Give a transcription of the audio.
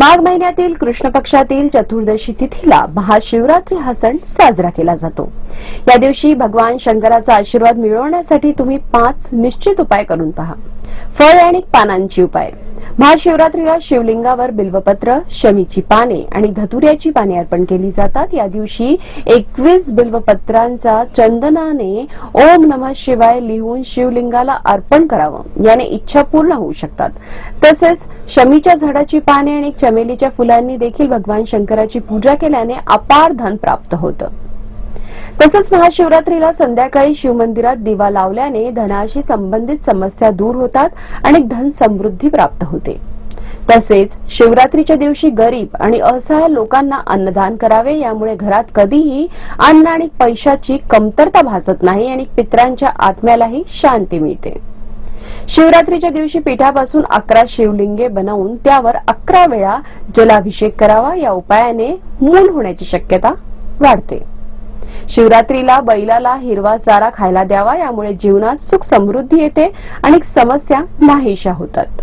माघ महिन्यातील कृष्ण पक्षातील चतुर्दशी तिथीला महाशिवरात्री हा सण साजरा केला जातो. या दिवशी भगवान शंकराचा आशीर्वाद मिळवण्यासाठी तुम्ही पाच निश्चित उपाय करून पहा. फळ आणि पानांची उपाय. महाशिवरात्रीला शिवलिंगावर बिल्वपत्र शमीची पाने आणि धतुऱ्याची पाने अर्पण केली जातात. या दिवशी एकवीस बिल्वपत्रांचा चंदनाने ओम नमः शिवाय लिहून शिवलिंगाला अर्पण करावं. याने इच्छा पूर्ण होऊ शकतात. तसेच शमीच्या झाडाची पाने आणि चमेलीच्या फुलांनी देखील भगवान शंकराची पूजा केल्याने अपार धन प्राप्त होतं. तसंच महाशिवरात्रीला संध्याकाळी शिवमंदिरात दिवा लावल्याने धनाशी संबंधित समस्या दूर होतात आणि धन समृद्धी प्राप्त होते. तसेच शिवरात्रीच्या दिवशी गरीब आणि असहाय लोकांना अन्नदान करावे यामुळे घरात कधीही अन्न आणि पैशाची कमतरता भासत नाही आणि पित्रांच्या आत्म्यालाही शांती मिळते. शिवरात्रीच्या दिवशी पिठापासून अकरा शिवलिंगे बनवून त्यावर अकरा वेळा जलाभिषेक करावा या उपायाने मूल होण्याची शक्यता वाढते. शिवरात्रीला बैलाला हिरवा चारा खायला द्यावा यामुळे जीवनात सुख समृद्धी येते आणि समस्या नाहीशा होतात.